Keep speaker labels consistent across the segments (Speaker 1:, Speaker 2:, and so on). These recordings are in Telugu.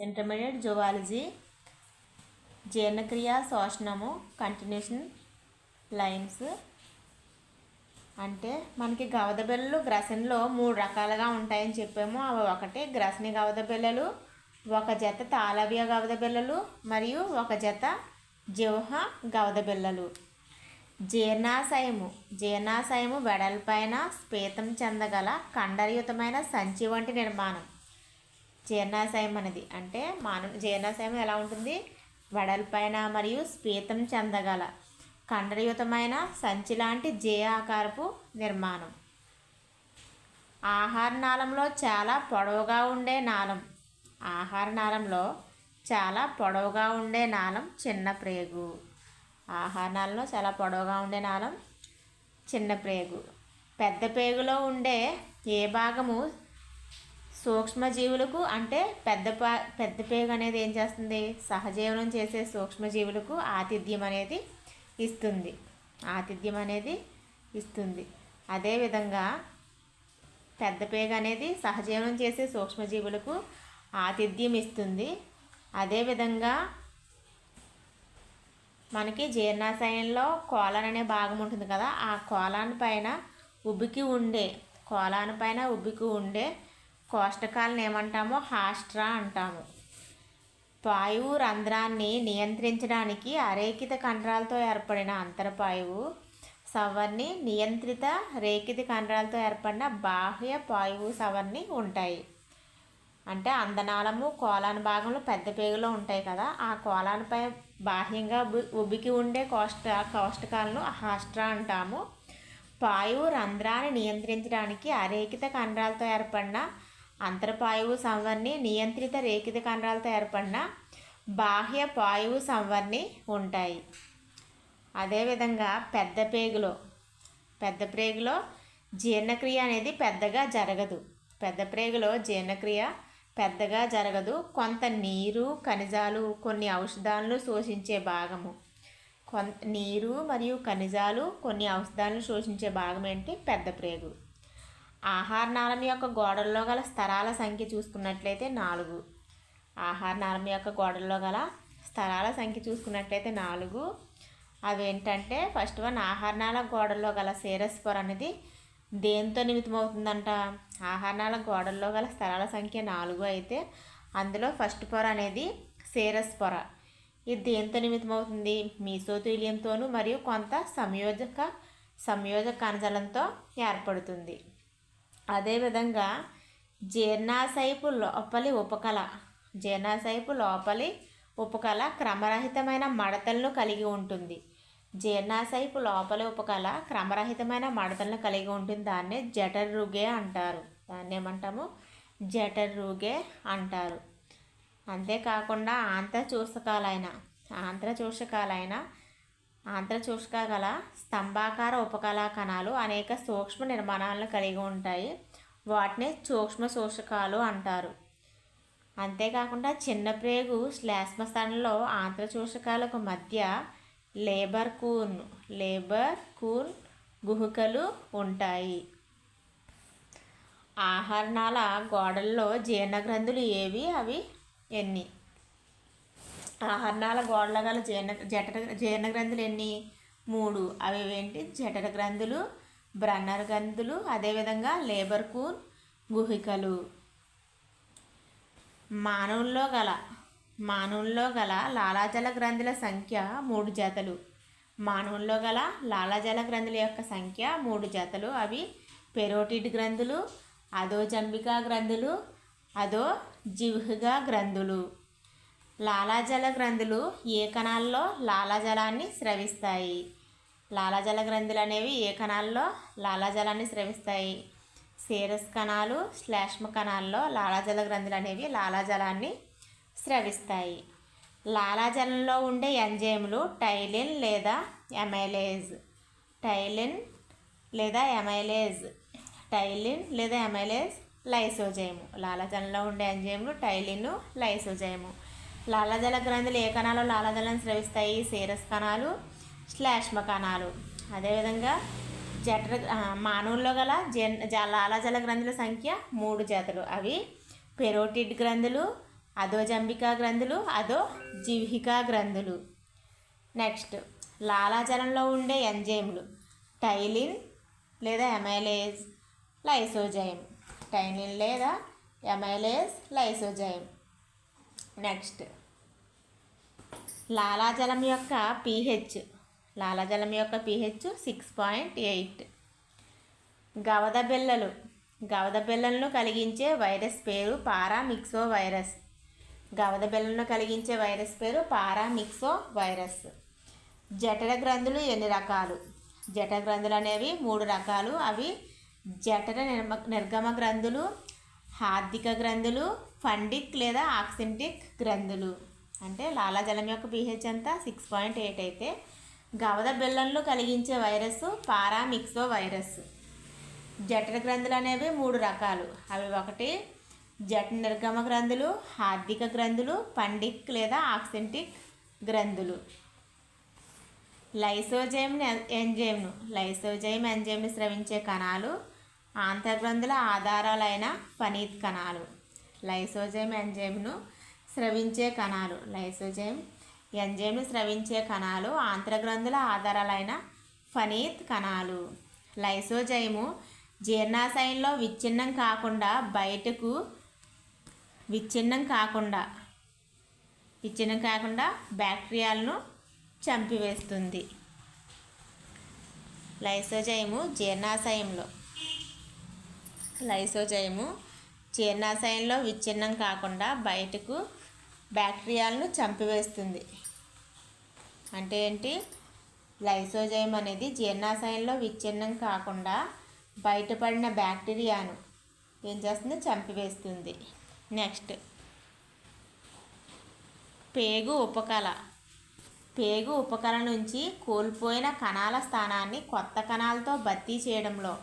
Speaker 1: ఇంటర్మీడియట్ జువాలజీ జీర్ణక్రియ శోషణము కంటిన్యూషన్ లైన్స్. అంటే మనకి గవద బిళ్ళలు గ్రసన్లో మూడు రకాలుగా ఉంటాయని చెప్పాము. అవి ఒకటి గ్రసని గవద బిళ్ళలు ఒక జత తాళవ్య గవద బిళ్ళలు మరియు ఒక జత జిహ్వ గవద బిళ్ళలు జీర్ణాశయము. జీర్ణాశయము వెడల్పైన స్పేతం చెందగల కండరయుతమైన సంచి వంటి నిర్మాణం. జీర్ణాశయం అనేది అంటే మానవ జీర్ణాశయం ఎలా ఉంటుంది? వెడల్పైన మరియు స్పీతం చెందగల కండరయుతమైన సంచి లాంటి జే ఆకారపు నిర్మాణం. ఆహార నాళంలో చాలా పొడవుగా ఉండే నాళం. ఆహార నాళంలో చాలా పొడవుగా ఉండే నాళం చిన్న ప్రేగు. ఆహార నాళంలో చాలా పొడవుగా ఉండే నాళం చిన్న ప్రేగు. పెద్ద పేగులో ఉండే ఏ భాగము సూక్ష్మజీవులకు అంటే పెద్ద పా పెద్ద పేగు అనేది ఏం చేస్తుంది? సహజీవనం చేసే సూక్ష్మజీవులకు ఆతిథ్యం అనేది ఇస్తుంది. ఆతిథ్యం అనేది ఇస్తుంది. అదేవిధంగా పెద్ద పేగ అనేది సహజీవనం చేసే సూక్ష్మజీవులకు ఆతిథ్యం ఇస్తుంది. అదేవిధంగా మనకి జీర్ణాశయంలో కోలాన్ అనే భాగం ఉంటుంది కదా ఆ కోలాన్ పైన ఉబ్బికి ఉండే కోలాన్ పైన ఉబ్బికి ఉండే కోష్టకాలను ఏమంటామో హాస్ట్రా అంటాము. పాయువు రంధ్రాన్ని నియంత్రించడానికి అరేకిత కండరాలతో ఏర్పడిన అంతరపాయువు సవర్ని నియంత్రిత రేకిత కండరాలతో ఏర్పడిన బాహ్య పాయువు సవర్ని ఉంటాయి. అంటే అందనాళము కోలాన భాగంలో పెద్ద పేగులో ఉంటాయి కదా ఆ కోలానిపై బాహ్యంగా ఉబ్బికి ఉండే కోష్ట కోష్టకాలను హాస్ట్రా అంటాము. పాయువు రంధ్రాన్ని నియంత్రించడానికి అరేకిత కండరాలతో ఏర్పడిన అంతర్పాయువు సంవర్ణి నియంత్రిత రేఖిత కండరాలతో ఏర్పడిన బాహ్య పాయువు సంవర్ణి ఉంటాయి. అదేవిధంగా పెద్ద పేగులో పెద్ద ప్రేగులో జీర్ణక్రియ అనేది పెద్దగా జరగదు. పెద్ద ప్రేగులో జీర్ణక్రియ పెద్దగా జరగదు. కొంత నీరు ఖనిజాలు కొన్ని ఔషధాలను శోషించే భాగము. కొంత నీరు మరియు ఖనిజాలు కొన్ని ఔషధాలను శోషించే భాగం ఏంటి? పెద్ద ప్రేగు. ఆహారనాళం యొక్క గోడల్లో గల స్థరాల సంఖ్య చూసుకున్నట్లయితే నాలుగు. ఆహారనాళం యొక్క గోడల్లో గల స్థరాల సంఖ్య చూసుకున్నట్లయితే నాలుగు. అదేంటంటే ఫస్ట్ వన్ ఆహార నాళ గోడల్లో గల సేరస్ పొర అనేది దేంతో నిమితమవుతుందంట ఆహారనాళ గోడల్లో గల స్థలాల సంఖ్య నాలుగు అయితే అందులో ఫస్ట్ పొర అనేది సేరస్ పొర ఇది దేంతో నిమితమవుతుంది మీసోతుల్యంతోనూ మరియు కొంత సంయోజక సంయోజక కణజాలంతో ఏర్పడుతుంది. అదేవిధంగా జీర్ణాశయపు లోపలి ఉపకళ జీర్ణాశయపు లోపలి ఉపకళ క్రమరహితమైన మడతలను కలిగి ఉంటుంది. జీర్ణాశయపు లోపలి ఉపకళ క్రమరహితమైన మడతలను కలిగి ఉంటుంది. దాన్నే జఠరుగే అంటారు. దాన్ని ఏమంటాము? జఠరుగే అంటారు. అంతేకాకుండా ఆంత్రచూషకాలైన ఆంత్రచూషకాలైన ఆంత్రచూషక గల స్తంభాకార ఉపకళా కణాలు అనేక సూక్ష్మ నిర్మాణాలను కలిగి ఉంటాయి. వాటిని సూక్ష్మ శోషకాలు అంటారు. అంతేకాకుండా చిన్న ప్రేగు శ్లేష్మ స్థానంలో ఆంత్రచూషకాలకు మధ్య లేబర్ కూన్ లేబర్ కూన్ గుహకలు ఉంటాయి. ఆహరణాల గోడల్లో జీర్ణగ్రంథులు ఏవి? అవి ఎన్ని? ఆహరణాల గోడల గల జీర్ణ జఠర జీర్ణ గ్రంథులు ఎన్ని? మూడు. అవి ఏంటి? జఠర గ్రంథులు బ్రన్నర్ గ్రంథులు అదేవిధంగా లేబర్ కూన్ గుహికలు. మానవుల్లో గల మానవుల్లో గల లాలాజల గ్రంథుల సంఖ్య మూడు జతలు. మానవుల్లో గల లాలాజల గ్రంథుల యొక్క సంఖ్య మూడు జతలు. అవి పెరోటిడ్ గ్రంథులు అదో జంబికా గ్రంథులు అదో జివ్హగా గ్రంథులు. లాలాజల గ్రంథులు ఏ కణాల్లో లాలాజలాన్ని స్రవిస్తాయి? లాలాజల గ్రంథులు అనేవి ఏ కణాల్లో లాలాజలాన్ని స్రవిస్తాయి? సేరస్ కణాలు శ్లేష్మ కణాల్లో లాలాజల గ్రంథులు అనేవి లాలాజలాన్ని స్రవిస్తాయి. లాలాజలంలో ఉండే ఎంజైములు టైలిన్ లేదా ఎమైలేజ్. టైలిన్ లేదా ఎమైలేజ్. టైలిన్ లేదా ఎమైలేజ్ లైసోజైము. లాలాజలంలో ఉండే ఎంజైములు టైలిన్ లైసోజైము. లాలాజల గ్రంథులు ఏ కణాలు లాలాజలను స్రవిస్తాయి? సేరస్ కణాలు శ్లేష్మ కణాలు. అదేవిధంగా జఠర మానవుల్లో గల జన్ జ లాలాజల గ్రంథుల సంఖ్య మూడు జతలు. అవి పెరోటిడ్ గ్రంథులు అదో జంబికా గ్రంథులు అదో జీవికా గ్రంథులు. నెక్స్ట్ లాలాజలంలో ఉండే ఎంజైమ్లు. టైలిన్ లేదా ఎమైలేజ్ లైసోజైమ్. టైలిన్ లేదా ఎమైలేజ్ లైసోజైమ్. నెక్స్ట్ లాలాజలం యొక్క పీహెచ్. లాలాజలం యొక్క పీహెచ్ సిక్స్ పాయింట్ ఎయిట్. గవద బిళ్ళలు గవద బిళ్ళలను కలిగించే వైరస్ పేరు పారామిక్సో వైరస్ గవద బిళ్ళలను కలిగించే వైరస్ పేరు పారామిక్సో వైరస్ జఠర గ్రంథులు ఎన్ని రకాలు? జఠర గ్రంథులు అనేవి మూడు రకాలు. అవి జఠర నిర్మ నిర్గమ గ్రంథులు హార్దిక గ్రంథులు ఫండిక్ లేదా ఆక్సింటిక్ గ్రంథులు. అంటే లాలాజలం యొక్క పీహెచ్ అంతా సిక్స్ పాయింట్ ఎయిట్ అయితే గవద బిళ్ళల్లో కలిగించే వైరస్ పారామిక్సో వైరస్. జఠర గ్రంథులు అనేవి మూడు రకాలు. అవి ఒకటి జఠ నిర్గమ గ్రంథులు హార్దిక గ్రంథులు పండిక్ లేదా ఆక్సెంటిక్ గ్రంథులు. లైసోజైమ్ ఎంజైమ్ను లైసోజైమ్ ఎంజైమ్ని స్రవించే కణాలు ఆంతర్గ్రంథుల ఆధారాలైన పనీత్ కణాలు. లైసోజైమ్ ఎంజైమ్ను స్రవించే కణాలు. లైసోజైమ్ ఎంజైమ్లు స్రవించే కణాలు ఆంత్రగ్రంథుల ఆధారాలైన ఫనీత్ కణాలు. లైసోజైము జీర్ణాశయంలో విచ్ఛిన్నం కాకుండా బయటకు విచ్ఛిన్నం కాకుండా విచ్ఛిన్నం కాకుండా బ్యాక్టీరియాలను చంపివేస్తుంది. లైసోజైము జీర్ణాశయంలో లైసోజైము జీర్ణాశయంలో విచ్ఛిన్నం కాకుండా బయటకు బ్యాక్టీరియాలను చంపివేస్తుంది. అంటే ఏంటి? లైసోజైమ్ అనేది జీర్ణాశయంలో విచ్ఛిన్నం కాకుండా బయటపడిన బ్యాక్టీరియాను ఏం చేస్తుంది? చంపివేస్తుంది. నెక్స్ట్. పేగు ఉపకళ. పేగు ఉపకళ నుంచి కోల్పోయిన కణాల స్థానాన్ని కొత్త కణాలతో భర్తీ చేయడంలో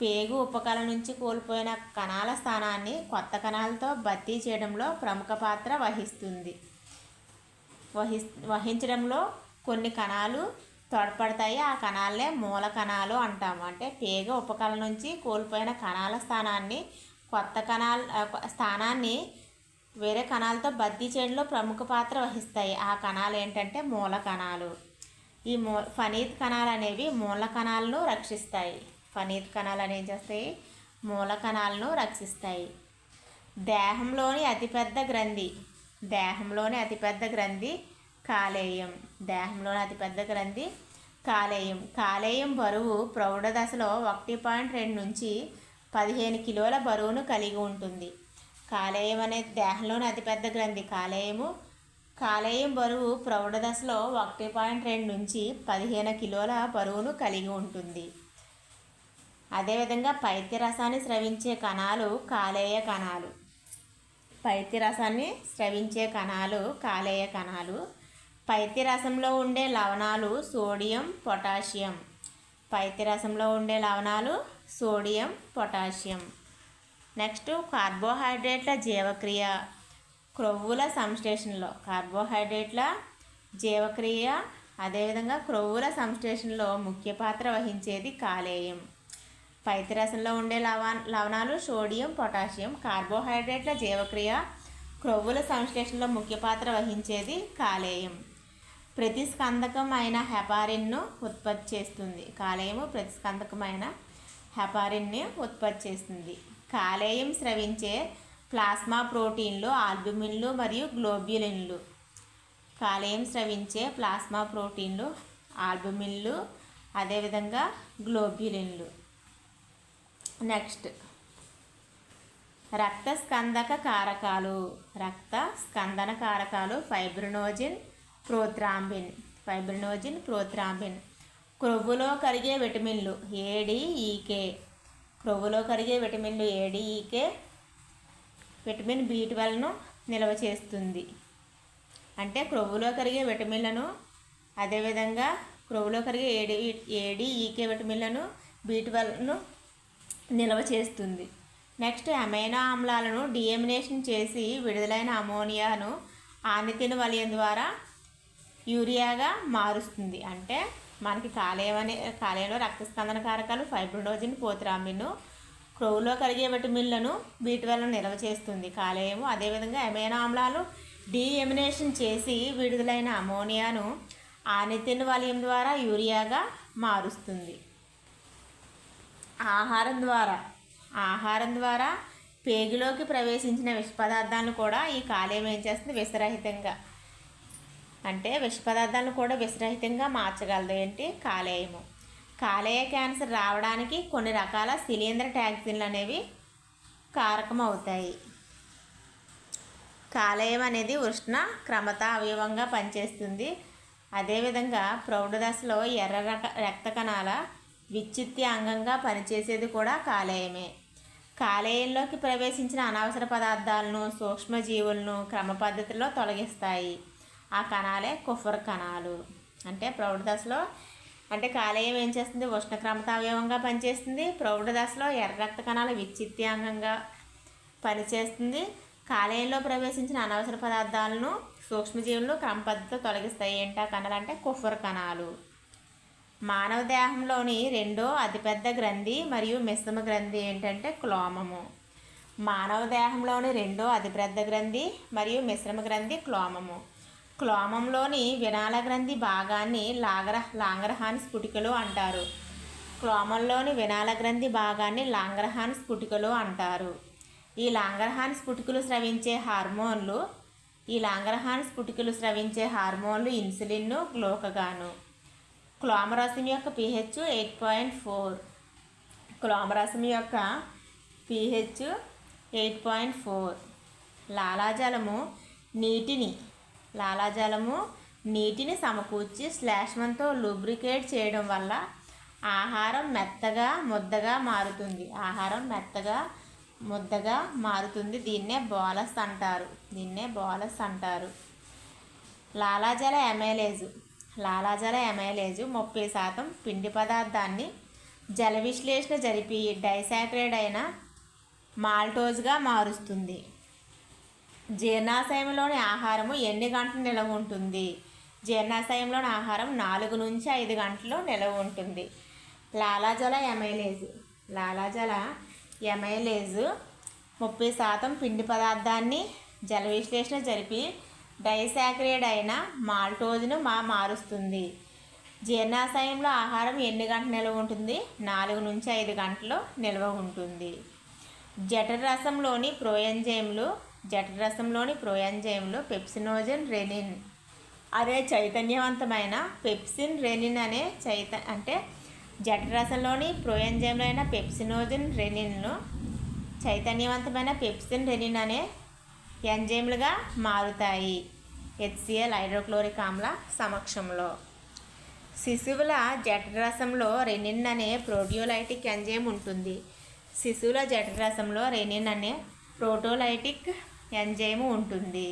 Speaker 1: పేగు ఉపకళ నుంచి కోల్పోయిన కణాల స్థానాన్ని కొత్త కణాలతో భర్తీ చేయడంలో ప్రముఖ పాత్ర వహిస్తుంది. వహి వహించడంలో కొన్ని కణాలు తోడ్పడతాయి. ఆ కణాలనే మూల కణాలు అంటాము అంటే పేగ ఉపకళ నుంచి కోల్పోయిన కణాల స్థానాన్ని కొత్త కణాల స్థానాన్ని వేరే కణాలతో భర్తీ చేయడంలో ప్రముఖ పాత్ర వహిస్తాయి. ఆ కణాలు ఏంటంటే మూల కణాలు. ఈ మూ ఫనీత్ కణాలు అనేవి మూల కణాలను రక్షిస్తాయి. ఫనీత్ కణాలు అనేవి చేస్తాయి? మూల కణాలను రక్షిస్తాయి. దేహంలోని అతిపెద్ద గ్రంథి దేహంలోని అతిపెద్ద గ్రంథి కాలేయం. దేహంలోని అతిపెద్ద గ్రంథి కాలేయం. కాలేయం బరువు ప్రౌఢ దశలో ఒకటి పాయింట్ రెండు నుంచి పదిహేను కిలోల బరువును కలిగి ఉంటుంది. కాలేయం అనేది దేహంలోని అతిపెద్ద గ్రంథి కాలేయము కాలేయం బరువు ప్రౌఢ దశలో ఒకటి పాయింట్ రెండు నుంచి పదిహేను కిలోల బరువును కలిగి ఉంటుంది. అదేవిధంగా పైత్యరసాన్ని స్రవించే కణాలు కాలేయ కణాలు. పైత్యరసాన్ని స్రవించే కణాలు కాలేయ కణాలు. పైత్యరసంలో ఉండే లవణాలు సోడియం పొటాషియం. పైత్యరసంలో ఉండే లవణాలు సోడియం పొటాషియం. నెక్స్ట్ కార్బోహైడ్రేట్ల జీవక్రియ. క్రొవ్వుల సంశ్లేషణలో. కార్బోహైడ్రేట్ల జీవక్రియ అదేవిధంగా క్రొవ్వుల సంశ్లేషణలో ముఖ్య పాత్ర వహించేది కాలేయం. పైత్యరసంలో ఉండే లవణ లవణాలు సోడియం పొటాషియం కార్బోహైడ్రేట్ల జీవక్రియ క్రొవ్వుల సంశ్లేషణలో ముఖ్య పాత్ర వహించేది కాలేయం. ప్రతిస్కందకమైన హెపారిన్ను ఉత్పత్తి చేస్తుంది. కాలేయము ప్రతిస్కందకమైన హెపారిన్ని ఉత్పత్తి చేస్తుంది. కాలేయం స్రవించే ప్లాస్మా ప్రోటీన్లు ఆల్బుమిన్లు మరియు గ్లోబ్యులిన్లు. కాలేయం స్రవించే ప్లాస్మా ప్రోటీన్లు ఆల్బుమిన్లు అదేవిధంగా గ్లోబ్యులిన్లు. నెక్స్ట్. రక్త స్కందక కారకాలు రక్త స్కందన కారకాలు ఫైబ్రినోజిన్ ప్రోత్రాంబిన్. Fibrinogen prothrombin. క్రొవ్వులో కరిగే విటమిన్లు ఏడీఈకే క్రొవ్వులో కరిగే విటమిన్లు ఏడీఈకే విటమిన్ బి ట్వెల్వ్ను నిల్వ చేస్తుంది. అంటే క్రొవ్వులో కరిగే విటమిన్లను అదేవిధంగా క్రొవ్వులో కరిగే A D A D E K విటమిన్లను B ట్వెల్వ్ను నిల్వ చేస్తుంది. నెక్స్ట్ అమైనో ఆమ్లాలను డిఎమినేషన్ చేసి విడుదలైన అమోనియాను ఆనితిన వలయం ద్వారా యూరియాగా మారుస్తుంది. అంటే మనకి కాలేయం అనే కాలేయంలో రక్తస్కందన కారకాలు ఫైబ్రోడోజిన్ పోత్రామిన్ క్రొవ్వులో కలిగే విటమిన్లను వీటి వల్ల నిల్వ చేస్తుంది. కాలేయము అదేవిధంగా అమైనో ఆమ్లాలు డీఎమినేషన్ చేసి విడుదలైన అమోనియాను ఆనితిన్ వలయం ద్వారా యూరియాగా మారుస్తుంది. ఆహారం ద్వారా. ఆహారం ద్వారా పేగులోకి ప్రవేశించిన విష పదార్థాలను కూడా ఈ కాలేయం ఏం చేస్తుంది? విషరహితంగా. అంటే విష పదార్థాలను కూడా విషరహితంగా మార్చగలదు. ఏంటి? కాలేయము. కాలేయ క్యాన్సర్ రావడానికి కొన్ని రకాల శిలీంద్ర టాక్సిన్లు అనేవి కారకం అవుతాయి. కాలేయం అనేది ఉష్ణ క్రమత అవయవంగా పనిచేస్తుంది. అదేవిధంగా ప్రౌఢ దశలో ఎర్ర రక రక్త కణాల విచ్యుత్తి అంగంగా పనిచేసేది కూడా కాలేయమే. కాలేయంలోకి ప్రవేశించిన అనవసర పదార్థాలను సూక్ష్మజీవులను క్రమ పద్ధతిలో తొలగిస్తాయి. ఆ కణాలే కుఫర్ కణాలు. అంటే ప్రౌఢ దశలో అంటే కాలేయం ఏం చేస్తుంది? ఉష్ణ క్రమతావయవంగా పనిచేస్తుంది. ప్రౌఢ దశలో ఎర్ర రక్త కణాల విచ్ఛిత్యాంగంగా పనిచేస్తుంది. కాలేయంలో ప్రవేశించిన అనవసర పదార్థాలను సూక్ష్మజీవులు క్రమ పద్ధతిలో తొలగిస్తాయి. ఏంటా? కణాలు అంటే కుఫర్ కణాలు. మానవ దేహంలోని రెండో అతిపెద్ద గ్రంథి మరియు మిశ్రమ గ్రంథి ఏంటంటే క్లోమము. మానవ దేహంలోని రెండో అతిపెద్ద గ్రంథి మరియు మిశ్రమ గ్రంథి క్లోమము. క్లోమంలోని వినాల గ్రంథి భాగాన్ని లాగర లాంగరహాన్ స్ఫుటికలు అంటారు. క్లోమంలోని వినాల గ్రంథి భాగాన్ని లాంగరహాన్ స్ఫుటికలు అంటారు. ఈ లాంగరహాన్ స్ఫుటికలు స్రవించే హార్మోన్లు ఈ లాంగరహాన్ స్ఫుటికలు స్రవించే హార్మోన్లు ఇన్సులిన్ను గ్లోకగాను. క్లోమరసం యొక్క పిహెచ్ ఎయిట్ పాయింట్ ఫోర్. క్లోమరసం యొక్క పిహెచ్ ఎయిట్ పాయింట్ ఫోర్. లాలాజలము నీటిని లాలాజలము నీటిని సమకూర్చి శ్లేష్మంతో లూబ్రికేట్ చేయడం వల్ల ఆహారం మెత్తగా ముద్దగా మారుతుంది. ఆహారం మెత్తగా ముద్దగా మారుతుంది. దీన్నే బోలస్ అంటారు. దీన్నే బోలస్ అంటారు. లాలాజల ఎమైలేజు. లాలాజల ఎమైలేజు ముప్పై శాతం పిండి పదార్థాన్ని జల విశ్లేషణ జరిపి డైసాక్రైడ్ అయిన మాల్టోజ్గా మారుస్తుంది. జీర్ణాశయంలోని ఆహారము ఎన్ని గంటలు నిలవ ఉంటుంది? జీర్ణాశయంలోని ఆహారం నాలుగు నుంచి ఐదు గంటలు నిలవ ఉంటుంది. లాలాజల ఎమైలేజ్ లాలాజల ఎమైలేజ్ ముప్పై శాతం పిండి పదార్థాన్ని జల విశ్లేషణ జరిపి డైసాక్రేడ్ అయిన మాల్టోజ్ను మా మారుస్తుంది. జీర్ణాశయంలో ఆహారం ఎన్ని గంటలు నిల్వ ఉంటుంది? నాలుగు నుంచి ఐదు గంటలు నిల్వ ఉంటుంది. జఠరసంలోని ప్రోయంజైమ్లు జఠరసంలోని ప్రోయంజైమ్లు పెప్సినోజన్ రెనిన్. అదే చైతన్యవంతమైన పెప్సిన్ రెనిన్ అనే చైత అంటే జఠరసంలోని ప్రోయంజైమ్లు అయిన పెప్సినోజన్ రెనిన్ను చైతన్యవంతమైన పెప్సిన్ రెనిన్ అనే ఎంజైమ్లుగా మారుతాయి. హెచ్సిఎల్ హైడ్రోక్లోరిక్ ఆమ్ల సమక్షంలో. శిశువుల జఠరసంలో రెనిన్ అనే ప్రోటియోలైటిక్ ఎంజైమ్ ఉంటుంది. శిశువుల జఠరసంలో రెనిన్ అనే ప్రోటోలైటిక్ ఎంజైమ్ ఉంటుంది.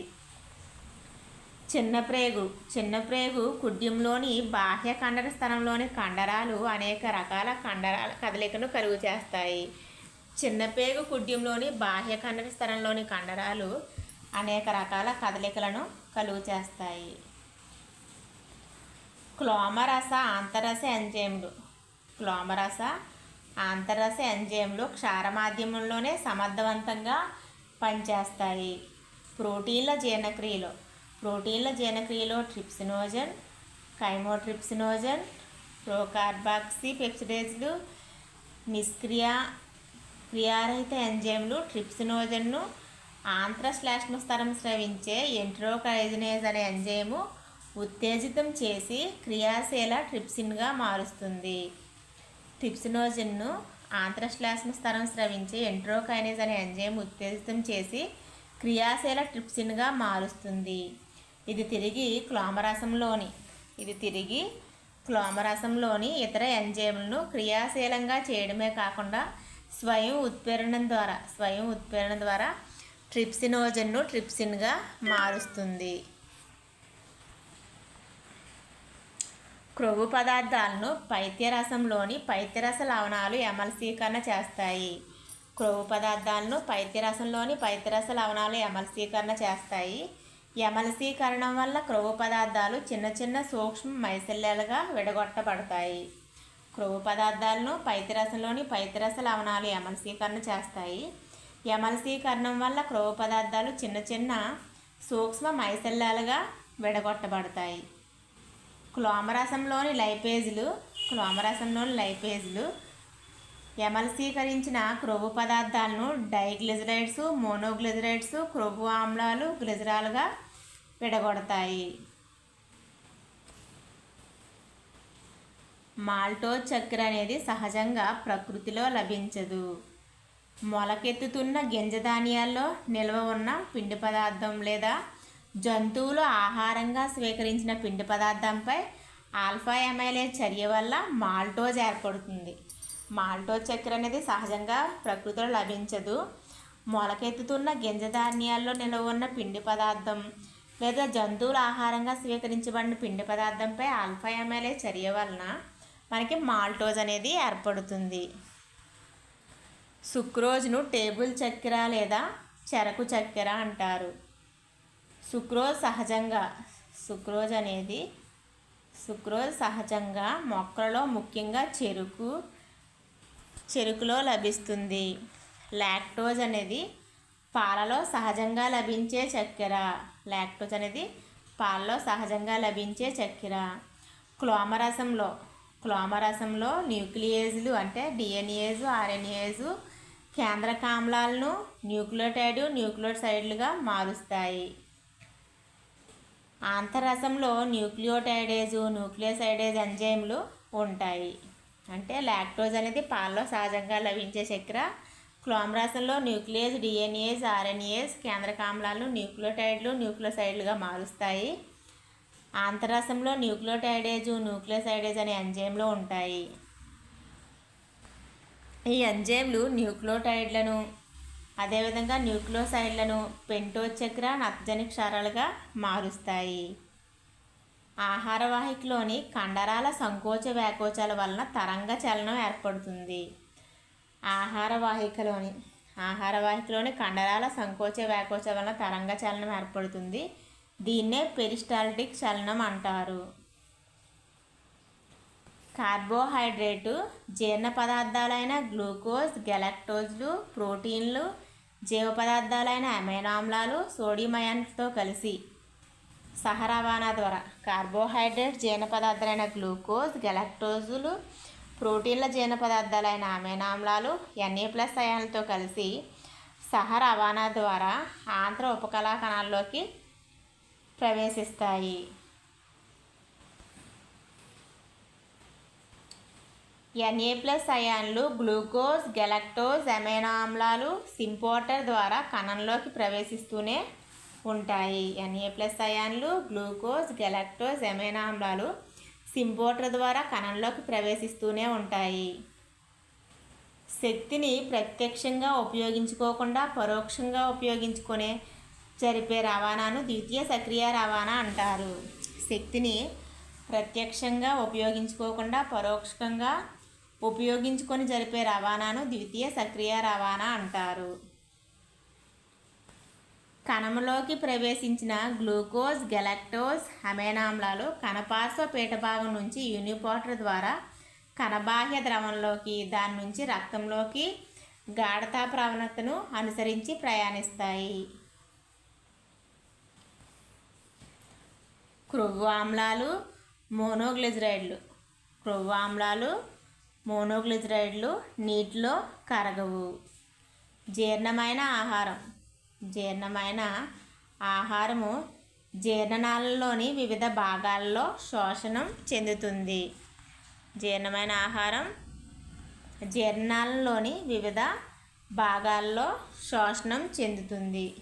Speaker 1: చిన్నప్రేగు. చిన్నప్రేగు కుడ్యంలోని బాహ్య కండర స్థలంలోని కండరాలు అనేక రకాల కండరాల కదలికను కలుగు చేస్తాయి. చిన్నపేగు కుడ్యంలోని బాహ్య కండర స్థలంలోని కండరాలు అనేక రకాల కదలికలను కలుగు చేస్తాయి క్లోమరస ఆంతరస ఎంజైమ్లు. క్లోమరస ఆంతరస ఎంజైమ్లు క్షార మాధ్యమంలోనే సమర్థవంతంగా పనిచేస్తాయి. ప్రోటీన్ల జీర్ణక్రియలో. ప్రోటీన్ల జీర్ణక్రియలో ట్రిప్సినోజన్ కైమోట్రిప్సినోజన్ ప్రోకార్బాక్సీ పెప్సిడేజ్లు నిష్క్రియ క్రియారహిత ఎంజైమ్లు ట్రిప్సినోజన్ను ఆంత్రశ్లేష్మస్తరం స్రవించే ఎంట్రోకైజినేజ్ అనే ఎంజైము ఉత్తేజితం చేసి క్రియాశీల ట్రిప్సిన్గా మారుస్తుంది. ట్రిప్సినోజిన్ను ఆంత్రశ్లేష్మస్తరం స్రవించే ఎంట్రోకైనేజ్ అనే ఎంజైమ్ ఉత్తేజితం చేసి క్రియాశీల ట్రిప్సిన్గా మారుస్తుంది. ఇది తిరిగి క్లోమరసంలోని ఇది తిరిగి క్లోమరసంలోని ఇతర ఎంజైమ్లను క్రియాశీలంగా చేయడమే కాకుండా స్వయం ఉత్పీడనం ద్వారా స్వయం ఉత్పీడనం ద్వారా ట్రిప్సినోజన్ను ట్రిప్సిన్గా మారుస్తుంది. క్రొవ్వు పదార్థాలను పైత్యరసంలోని పైత్యరస లవణాలు ఎమల్సీకరణ చేస్తాయి. క్రొవ్వు పదార్థాలను పైత్యరసంలోని పైత్యరస లవణాలు ఎమల్సీకరణ చేస్తాయి. ఎమల్సీకరణం వల్ల క్రొవ్వు పదార్థాలు చిన్న చిన్న సూక్ష్మ మైసెల్లలుగా విడగొట్టబడతాయి. క్రొవ్వు పదార్థాలను పైత్యరసంలోని పైత్యరస లవణాలు ఎమల్సీకరణ చేస్తాయి. ఎమల్సీకరణం వల్ల క్రొవ్వు పదార్థాలు చిన్న చిన్న సూక్ష్మ మైసెల్లాలుగా విడగొట్టబడతాయి. క్లోమరసంలోని లైపేజ్లు క్లోమరసంలోని లైపేజ్లు ఎమల్సీకరించిన క్రొవ్వు పదార్థాలను డైగ్లిజరైడ్స్ మోనోగ్లిజరైడ్స్ క్రొవ్వు ఆమ్లాలు గ్లిజరాలుగా విడగొడతాయి. మాల్టో చక్కెర అనేది సహజంగా ప్రకృతిలో లభించదు. మొలకెత్తుతున్న గింజ ధాన్యాల్లో నిల్వ ఉన్న పిండి పదార్థం లేదా జంతువులు ఆహారంగా స్వీకరించిన పిండి పదార్థంపై ఆల్ఫా ఎమైలే చర్య వల్ల మాల్టోజ్ ఏర్పడుతుంది. మాల్టోజ్ చక్కెర అనేది సహజంగా ప్రకృతిలో లభించదు. మొలకెత్తుతున్న గింజ ధాన్యాల్లో నిల్వ ఉన్న పిండి పదార్థం లేదా జంతువుల ఆహారంగా స్వీకరించబడిన పిండి పదార్థంపై ఆల్ఫా ఎమైలే చర్య వలన మనకి మాల్టోజ్ అనేది ఏర్పడుతుంది. సుక్రోజ్ను టేబుల్ చక్కెర లేదా చెరకు చక్కెర అంటారు. సుక్రోజ్ సహజంగా సుక్రోజ్ అనేది సుక్రోజ్ సహజంగా మొక్కలలో ముఖ్యంగా చెరుకు చెరుకులో లభిస్తుంది. లాక్టోజ్ అనేది పాలలో సహజంగా లభించే చక్కెర. లాక్టోజ్ అనేది పాలలో సహజంగా లభించే చక్కెర. క్లోమరసంలో క్లోమరసంలో న్యూక్లియేజ్లు అంటే డిఎన్ఏజు ఆర్ఎన్ఏజు కేంద్రకామ్లాలను న్యూక్లియోటైడ్ న్యూక్లియోసైడ్లుగా మారుస్తాయి. ఆంతరసంలో న్యూక్లియోటైడేజ్ న్యూక్లియోసైడేజ్ ఎంజైమ్లు ఉంటాయి. అంటే లాక్టోజ్ అనేది పాలలో సహజంగా లభించే చక్కెర క్లోమరాసంలో న్యూక్లియస్ డిఎన్ఏస్ ఆర్ఎన్ఏస్ కేంద్రకామ్లాలను న్యూక్లియోటైడ్లు న్యూక్లియోసైడ్లుగా మారుస్తాయి. ఆంతరసంలో న్యూక్లియోటైడేజ్ న్యూక్లియోసైడేజ్ అనే ఎంజైమ్లు ఉంటాయి. ఈ ఎంజైమ్లు న్యూక్లియోటైడ్లను అదేవిధంగా న్యూక్లియోసైడ్లను పెంటోచక్ర నత్జని క్షారాలుగా మారుస్తాయి. ఆహార వాహికలోని కండరాల సంకోచ వ్యాకోచాల వలన తరంగ చలనం ఏర్పడుతుంది. ఆహార వాహికలోని ఆహార వాహికలోని కండరాల సంకోచ వ్యాకోచ వలన తరంగ చలనం ఏర్పడుతుంది. దీన్నే పెరిస్టాల్టిక్ చలనం అంటారు. కార్బోహైడ్రేటు జీర్ణ పదార్థాలైన గ్లూకోజ్ గెలక్టోజ్లు ప్రోటీన్లు జీవ పదార్థాలైన అమైనో సోడియం అయాన్స్తో కలిసి సహ రవాణా ద్వారా కార్బోహైడ్రేట్ జీర్ణ పదార్థాలైన గ్లూకోజ్ గెలక్టోజులు ప్రోటీన్ల జీర్ణ పదార్థాలైన అమైనామ్లాలు ఎన్ఏ ప్లస్ అయాన్లతో కలిసి సహ రవాణా ద్వారా ఆంధ్ర ఉపకళా కణాల్లోకి ప్రవేశిస్తాయి. ఎన్ఏ ప్లస్ అయాన్లు గ్లూకోజ్ గెలక్టోజ్ అమైనో ఆమ్లాలు సింపోటర్ ద్వారా కణంలోకి ప్రవేశిస్తూనే ఉంటాయి. ఎన్ఏ ప్లస్ అయాన్లు గ్లూకోజ్ గెలక్టోజ్ అమైనో ఆమ్లాలు సింపోటర్ ద్వారా కణంలోకి ప్రవేశిస్తూనే ఉంటాయి. శక్తిని ప్రత్యక్షంగా ఉపయోగించుకోకుండా పరోక్షంగా ఉపయోగించుకునే జరిపే రవాణాను ద్వితీయ సక్రియ రవాణా అంటారు. శక్తిని ప్రత్యక్షంగా ఉపయోగించుకోకుండా పరోక్షంగా ఉపయోగించుకొని జరిపే రవాణాను ద్వితీయ సక్రియ రవాణా అంటారు. కణంలోకి ప్రవేశించిన గ్లూకోజ్ గెలక్టోజ్ హమేనామ్లాలు కణపార్శ్వ పీఠభాగం నుంచి యూనిపోటర్ ద్వారా కణబాహ్య ద్రవంలోకి దాని నుంచి రక్తంలోకి గాఢతా ప్రవణతను అనుసరించి ప్రయాణిస్తాయి. క్రొవ్వు ఆమ్లాలు మోనోగ్లిజరైడ్లు. క్రొవ్వు ఆమ్లాలు మోనోగ్లిజరైడ్లు నీటిలో కరగవు. జీర్ణమైన ఆహారం. జీర్ణమైన ఆహారము జీర్ణనాళంలోని వివిధ భాగాల్లో శోషణం చెందుతుంది. జీర్ణమైన ఆహారం జీర్ణాలలోని వివిధ భాగాల్లో శోషణం చెందుతుంది.